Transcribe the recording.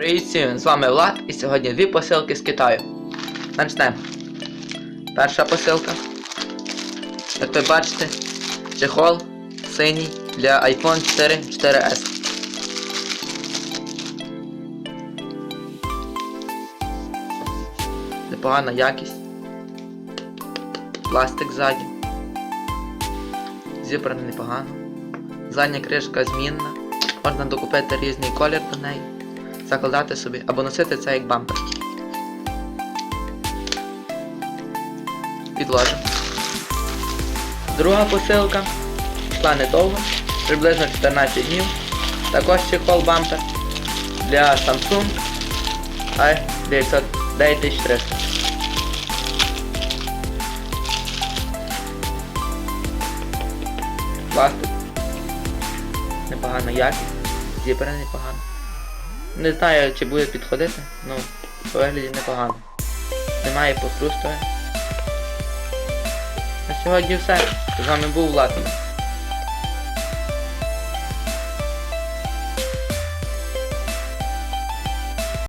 Привіт всім, з вами Влад і сьогодні дві посилки з Китаю. Начнемо. Перша посилка. Як ви бачите, чехол синій для iPhone 4 4S. Непогана якість. Пластик ззаді. Зібрано непогано. Задня кришка змінна. Можна докупити різний колір до неї закладати собі або носити це як бампер. Підложимо. Друга посилка йшла недовго, приблизно 14 днів. Також чехол бампер для Samsung i900 9300. Пластик. Непогана якість. Зібрана непогано. Не знаю, чи буде підходити, ну, по вигляді непогано. Немає похрустування. На сьогодні все. З вами був Влад.